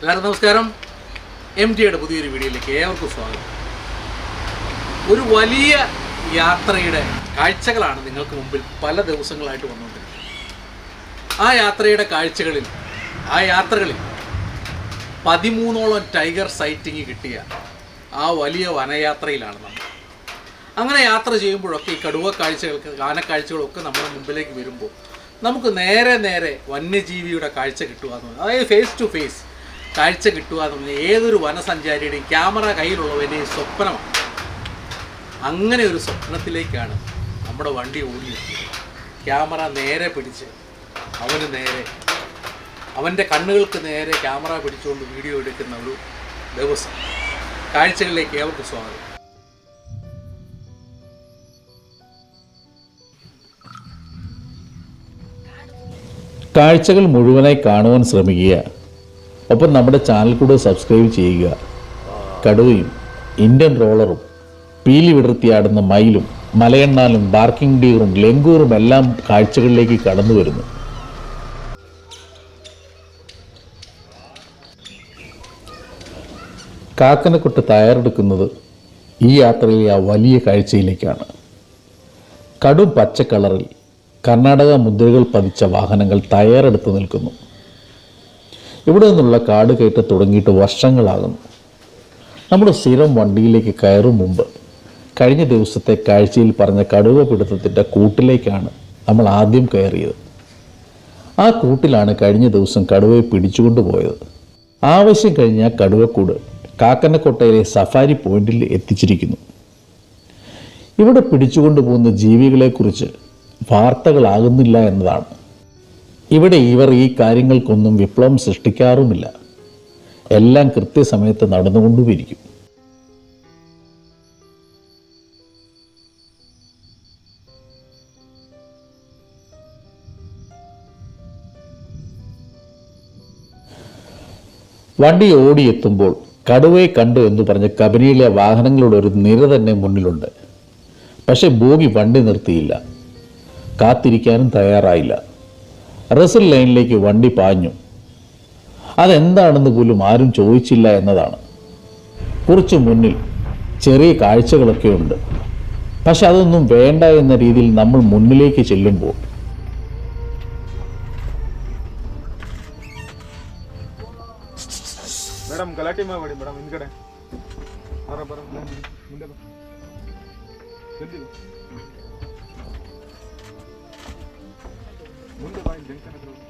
എല്ലാവർക്കും നമസ്കാരം. എം ടിയുടെ പുതിയൊരു വീഡിയോയിലേക്ക് ഏവർക്കും സ്വാഗതം. ഒരു വലിയ യാത്രയുടെ കാഴ്ചകളാണ് നിങ്ങൾക്ക് മുമ്പിൽ പല ദിവസങ്ങളായിട്ട് വന്നുകൊണ്ടിരിക്കുന്നത്. ആ യാത്രയുടെ കാഴ്ചകളിൽ ആ യാത്രകളിൽ പതിമൂന്നോളം ടൈഗർ സൈറ്റിംഗ് കിട്ടിയ ആ വലിയ വനയാത്രയിലാണ് നമ്മൾ. അങ്ങനെ യാത്ര ചെയ്യുമ്പോഴൊക്കെ ഈ കടുവ കാഴ്ചകൾക്ക് ആനക്കാഴ്ചകളൊക്കെ നമ്മുടെ മുമ്പിലേക്ക് വരുമ്പോൾ നമുക്ക് നേരെ നേരെ വന്യജീവിയുടെ കാഴ്ച കിട്ടുക എന്ന് അതായത് ഫേസ് ടു ഫേസ് കാഴ്ച കിട്ടുക എന്ന് ഏതൊരു വനസഞ്ചാരിയുടെയും ക്യാമറ കയ്യിലുള്ളവന്റെയും സ്വപ്നമാണ്. അങ്ങനെ ഒരു സ്വപ്നത്തിലേക്കാണ് നമ്മുടെ വണ്ടി ഓടിയെത്തിയത്. ക്യാമറ നേരെ പിടിച്ച് അവന് നേരെ അവന്റെ കണ്ണുകൾക്ക് നേരെ ക്യാമറ പിടിച്ചുകൊണ്ട് വീഡിയോ എടുക്കുന്ന ഒരു ദിവസം. കാഴ്ചകളിലേക്ക് ഏവർക്കും സ്വാഗതം. കാഴ്ചകൾ മുഴുവനായി കാണുവാൻ ശ്രമിക്കുക. ഒപ്പം നമ്മുടെ ചാനൽ കൂടെ സബ്സ്ക്രൈബ് ചെയ്യുക. കടുവയും ഇന്ത്യൻ റോളറും പീലി വിടർത്തിയാടുന്ന മയിലും മലയെണ്ണാലും ബാർക്കിംഗ് ഡീറും ലെങ്കൂറും എല്ലാം കാഴ്ചകളിലേക്ക് കടന്നു വരുന്നു. കാക്കനക്കുട്ട് തയ്യാറെടുക്കുന്നത് ഈ യാത്രയിലെ ആ വലിയ കാഴ്ചയിലേക്കാണ്. കടും പച്ച കളറിൽ കർണാടക മുദ്രകൾ പതിച്ച വാഹനങ്ങൾ തയ്യാറെടുത്ത് നിൽക്കുന്നു. ഇവിടെ നിന്നുള്ള കാട് കയറ്റം തുടങ്ങിയിട്ട് വർഷങ്ങളാകുന്നു. നമ്മുടെ സ്ഥിരം വണ്ടിയിലേക്ക് കയറും മുമ്പ് കഴിഞ്ഞ ദിവസത്തെ കാഴ്ചയിൽ പറഞ്ഞ കടുവ പിടുത്തത്തിന്റെ കൂട്ടിലേക്കാണ് നമ്മൾ ആദ്യം കയറിയത്. ആ കൂട്ടിലാണ് കഴിഞ്ഞ ദിവസം കടുവയെ പിടിച്ചുകൊണ്ട് പോയത്. ആവശ്യം കഴിഞ്ഞ കടുവക്കൂട് കാക്കനക്കോട്ടയിലെ സഫാരി പോയിന്റിൽ എത്തിച്ചിരിക്കുന്നു. ഇവിടെ പിടിച്ചുകൊണ്ട് പോകുന്ന ജീവികളെക്കുറിച്ച് വാർത്തകളാകുന്നില്ല എന്നതാണ്. ഇവിടെ ഇവർ ഈ കാര്യങ്ങൾക്കൊന്നും വിപ്ലവം സൃഷ്ടിക്കാറുമില്ല. എല്ലാം കൃത്യസമയത്ത് നടന്നുകൊണ്ടുമിരിക്കും. വണ്ടി ഓടിയെത്തുമ്പോൾ കടുവയെ കണ്ടു എന്ന് പറഞ്ഞ് കബനിയിലെ വാഹനങ്ങളുടെ ഒരു നിര തന്നെ മുന്നിലുണ്ട്. പക്ഷെ ബോഗി വണ്ടി നിർത്തിയില്ല. കാത്തിരിക്കാനും തയ്യാറായില്ല. റസൽ ലൈനിലേക്ക് വണ്ടി പാഞ്ഞു അതെന്താണെന്ന് പോലും ആരും ചോദിച്ചില്ല എന്നതാണ് കുറച്ച് മുന്നിൽ ചെറിയ കാഴ്ചകളൊക്കെ ഉണ്ട് പക്ഷെ അതൊന്നും വേണ്ട എന്ന രീതിയിൽ നമ്മൾ മുന്നിലേക്ക് ചെല്ലുമ്പോൾ ಮೇಡಮ್ ಗಲಾಟೆ ಮಾಡಬೇಡಿ ಮೇಡಮ್ ಹಿಂದ್ಗಡೆ ಬರ ಬರ ಮುಂದೆ ಮುಂದೆ ಮುಂದೆ ಬಾ ಇಲ್ಲಿ ಜಂಕ್ಷನ್ ಹತ್ರ ಹೋಗು.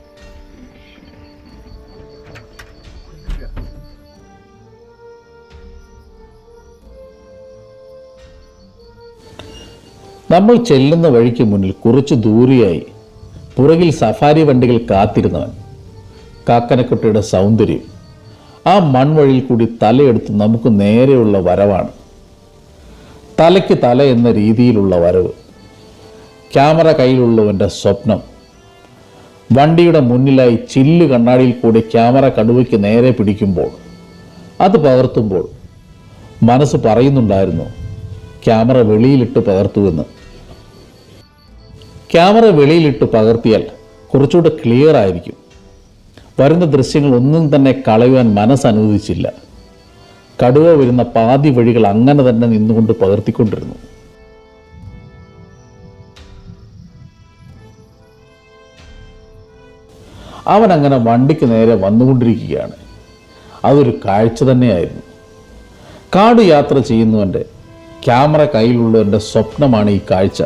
നമ്മൾ ചെല്ലുന്ന വഴിക്ക് മുന്നിൽ കുറച്ച് ദൂരെയായി പുറകിൽ സഫാരി വണ്ടികൾ കാത്തിരുന്നവൻ കാക്കനക്കുട്ടിയുടെ സൗന്ദര്യം ആ മൺവഴിയിൽ കൂടി തലയെടുത്ത് നമുക്ക് നേരെയുള്ള വരവാണ് തലയ്ക്ക് തല എന്ന രീതിയിലുള്ള വരവ് ക്യാമറ കയ്യിലുള്ളവൻ്റെ സ്വപ്നം വണ്ടിയുടെ മുന്നിലായി ചില്ല് കണ്ണാടിയിൽ കൂടി ക്യാമറ കടുവയ്ക്ക് നേരെ പിടിക്കുമ്പോൾ അത് പകർത്തുമ്പോൾ മനസ്സ് പറയുന്നുണ്ടായിരുന്നു ക്യാമറ വെളിയിലിട്ട് പകർത്തുവെന്ന്. ക്യാമറ വെളിയിലിട്ട് പകർത്തിയാൽ കുറച്ചുകൂടെ ക്ലിയർ ആയിരിക്കും. വരുന്ന ദൃശ്യങ്ങൾ ഒന്നും തന്നെ കളയുവാൻ മനസ്സനുവദിച്ചില്ല കടുവ വരുന്ന പാതി വഴികൾ അങ്ങനെ തന്നെ നിന്നുകൊണ്ട് പകർത്തിക്കൊണ്ടിരുന്നു. അവൻ അങ്ങനെ വണ്ടിക്ക് നേരെ വന്നുകൊണ്ടിരിക്കുകയാണ്. അതൊരു കാഴ്ച തന്നെയായിരുന്നു. കാട് യാത്ര ചെയ്യുന്നവന്റെ ക്യാമറ കയ്യിലുള്ളവന്റെ സ്വപ്നമാണ് ഈ കാഴ്ച.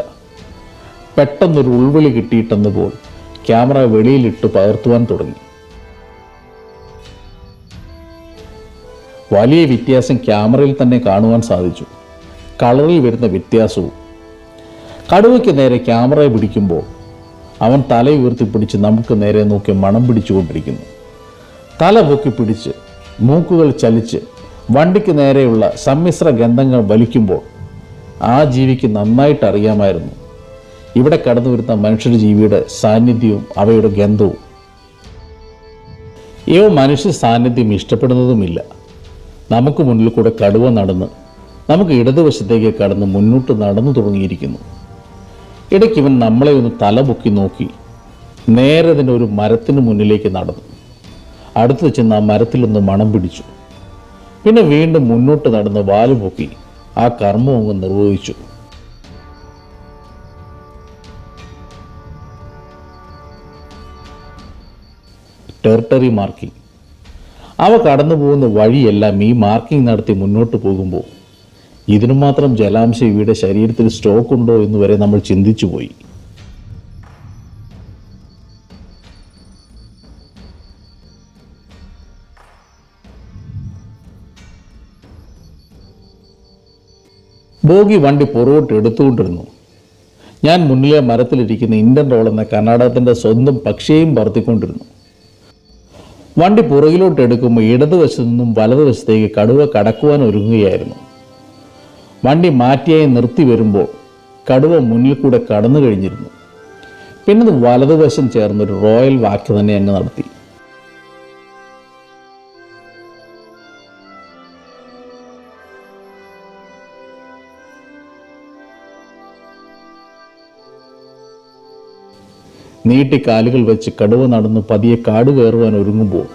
പെട്ടെന്നൊരു ഉൾവിളി കിട്ടിയിട്ടെന്ന് പോൽ ക്യാമറ വെളിയിലിട്ട് പകർത്തുവാൻ തുടങ്ങി. വലിയ വ്യത്യാസം ക്യാമറയിൽ തന്നെ കാണുവാൻ സാധിച്ചു. കളറിൽ വരുന്ന വ്യത്യാസവും. കടുവയ്ക്ക് നേരെ ക്യാമറയെ പിടിക്കുമ്പോൾ അവൻ തല ഉയർത്തി പിടിച്ച് നമുക്ക് നേരെ നോക്കി മണം പിടിച്ചുകൊണ്ടിരിക്കുന്നു. തല പൊക്കി പിടിച്ച് മൂക്കുകൾ ചലിച്ച് വണ്ടിക്ക് നേരെയുള്ള സമ്മിശ്ര ഗന്ധങ്ങൾ വലിക്കുമ്പോൾ ആ ജീവിക്ക് നന്നായിട്ട് അറിയാമായിരുന്നു. ഇവിടെ കടന്നു വരുന്ന മനുഷ്യ ജീവിയുടെ സാന്നിധ്യവും അവയുടെ ഗന്ധവും. ഇവ മനുഷ്യ സാന്നിധ്യം ഇഷ്ടപ്പെടുന്നതുമില്ല. നമുക്ക് മുന്നിൽ കൂടെ കടുവ നടന്ന് നമുക്ക് ഇടതുവശത്തേക്ക് കടന്ന് മുന്നോട്ട് നടന്നു തുടങ്ങിയിരിക്കുന്നു. ഇടയ്ക്ക് ഇവൻ നമ്മളെ ഒന്ന് തല പൊക്കി നോക്കി നേരെ തന്നെ ഒരു മരത്തിന് മുന്നിലേക്ക് നടന്നു. അടുത്ത് ചെന്ന് ആ മരത്തിലൊന്ന് മണം പിടിച്ചു. പിന്നെ വീണ്ടും മുന്നോട്ട് നടന്ന് വാൽ പൊക്കി ആ കർമ്മം അങ്ങ് നിർവഹിച്ചു. ടെറിട്ടറി മാർക്കിംഗ് അവ കടന്നു പോകുന്ന വഴിയെല്ലാം ഈ മാർക്കിംഗ് നടത്തി മുന്നോട്ട് പോകുമ്പോൾ ഇതിനു മാത്രം ജലാംശം ഇവയുടെ ശരീരത്തിൽ സ്റ്റോക്ക് ഉണ്ടോ എന്ന് വരെ നമ്മൾ ചിന്തിച്ചു പോയി. ബോഗി വണ്ടി പുറകോട്ട് എടുത്തുകൊണ്ടിരുന്നു. ഞാൻ മുന്നിലെ മരത്തിലിരിക്കുന്ന ഇന്ത്യൻ റോൾ എന്ന കർണാടകത്തിന്റെ സ്വന്തം പക്ഷിയെയും പറത്തിക്കൊണ്ടിരുന്നു. വണ്ടി പുറകിലോട്ട് എടുക്കുമ്പോൾ ഇടതുവശത്തു നിന്നും വലതുവശത്തേക്ക് കടുവ കടക്കുവാൻ ഒരുങ്ങുകയായിരുന്നു. വണ്ടി മാറ്റിയായി നിർത്തി വരുമ്പോൾ കടുവ മുന്നിൽ കൂടെ കടന്നു കഴിഞ്ഞിരുന്നു. പിന്നെ അത് വലതുവശം ചേർന്നൊരു റോയൽ വാക്ക് തന്നെ അങ്ങ് നടത്തി. നീട്ടി കാലുകൾ വെച്ച് കടുവ നടന്ന് പതിയെ കാട് കയറുവാൻ ഒരുങ്ങുമ്പോൾ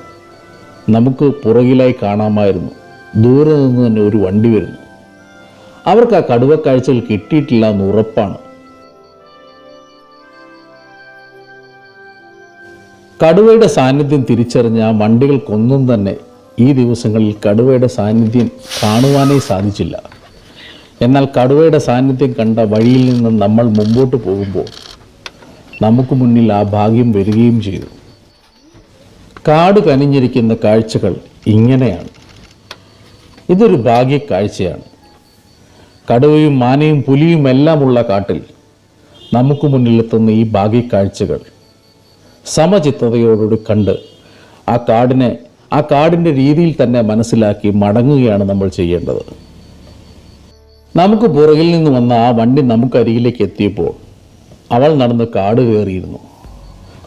നമുക്ക് പുറകിലായി കാണാമായിരുന്നു. ദൂരെ നിന്ന് തന്നെ ഒരു വണ്ടി വരുന്നു. അവർക്ക് ആ കടുവ കാഴ്ചകൾ കിട്ടിയിട്ടില്ല എന്ന് ഉറപ്പാണ്. കടുവയുടെ സാന്നിധ്യം തിരിച്ചറിഞ്ഞ ആ വണ്ടികൾക്കൊന്നും തന്നെ ഈ ദിവസങ്ങളിൽ കടുവയുടെ സാന്നിധ്യം കാണുവാനേ സാധിച്ചില്ല. എന്നാൽ കടുവയുടെ സാന്നിധ്യം കണ്ട വഴിയിൽ നിന്ന് നമ്മൾ മുമ്പോട്ട് പോകുമ്പോൾ നമുക്ക് മുന്നിൽ ആ ഭാഗ്യം വരികയും ചെയ്തു. കാട് കനിഞ്ഞിരിക്കുന്ന കാഴ്ചകൾ ഇങ്ങനെയാണ്. ഇതൊരു ഭാഗ്യ കാഴ്ചയാണ് കടുവയും മാനയും പുലിയും എല്ലാമുള്ള കാട്ടിൽ നമുക്ക് മുന്നിലെത്തുന്ന ഈ ഭാഗ്യ കാഴ്ചകൾ സമചിത്തതയോടുകൂടി കണ്ട് ആ കാടിനെ ആ കാടിന്റെ രീതിയിൽ തന്നെ മനസ്സിലാക്കി മടങ്ങുകയാണ് നമ്മൾ ചെയ്യേണ്ടത്. നമുക്ക് പുറകിൽ നിന്ന് വന്ന ആ വണ്ടി നമുക്കരികിലേക്ക് എത്തിയപ്പോൾ അവൾ നടന്ന് കാട് കയറിയിരുന്നു.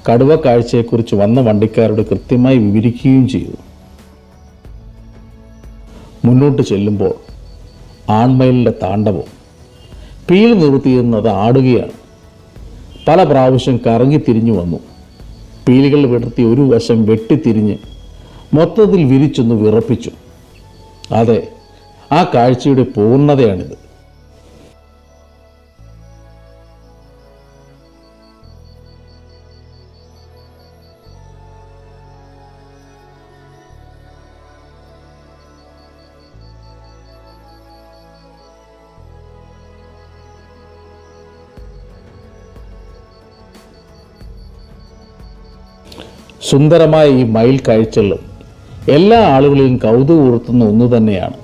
കടുവ കാഴ്ചയെക്കുറിച്ച് വന്ന വണ്ടിക്കാരോട് കൃത്യമായി വിവരിക്കുകയും ചെയ്തു. മുന്നോട്ട് ചെല്ലുമ്പോൾ ആൺമയിലിന്റെ താണ്ഡവം. പീൽ നിർത്തിയിരുന്നത് ആടുകയാണ്. പല പ്രാവശ്യം കറങ്ങി തിരിഞ്ഞു വന്നു. പീലികൾ വിടർത്തി ഒരു വശം വെട്ടിത്തിരിഞ്ഞ് മൊത്തത്തിൽ വിരിച്ചൊന്ന് വിറപ്പിച്ചു. അതെ ആ കാഴ്ചയുടെ പൂർണതയാണിത്. സുന്ദരമായ ഈ മയിൽ കാഴ്ചകളും എല്ലാ ആളുകളെയും കൗതുകം ഉയർത്തുന്ന ഒന്ന് തന്നെയാണ്.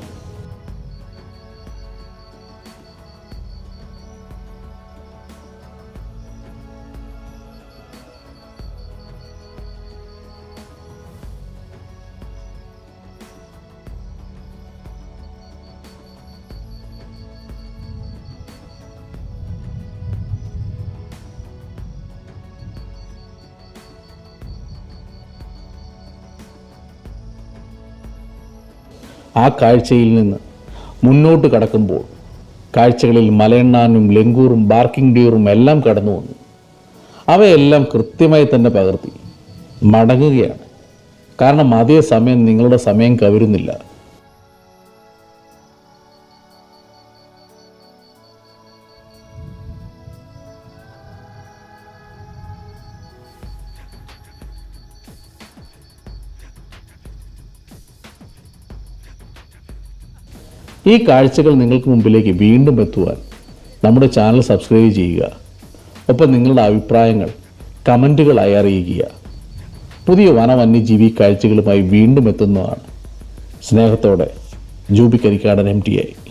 ആ കാഴ്ചയിൽ നിന്ന് മുന്നോട്ട് കടക്കുമ്പോൾ കാഴ്ചകളിൽ മലയണ്ണാനും ലെങ്കൂറും ബാർക്കിംഗ് ഡിയറും എല്ലാം കടന്നു വന്നു. അവയെല്ലാം കൃത്യമായി തന്നെ പകർത്തി. മടങ്ങുകയാണ്. കാരണം അതേ സമയം നിങ്ങളുടെ സമയം കവരുന്നില്ല. ഈ കാഴ്ചകൾ നിങ്ങൾക്ക് മുമ്പിലേക്ക് വീണ്ടും എത്തുവാൻ നമ്മുടെ ചാനൽ സബ്സ്ക്രൈബ് ചെയ്യുക. ഒപ്പം നിങ്ങളുടെ അഭിപ്രായങ്ങൾ കമന്റുകളായി അറിയിക്കുക. പുതിയ വന വന്യജീവി കാഴ്ചകളുമായി വീണ്ടും എത്തുന്നതാണ്. സ്നേഹത്തോടെ Jubi Karikkadan M T I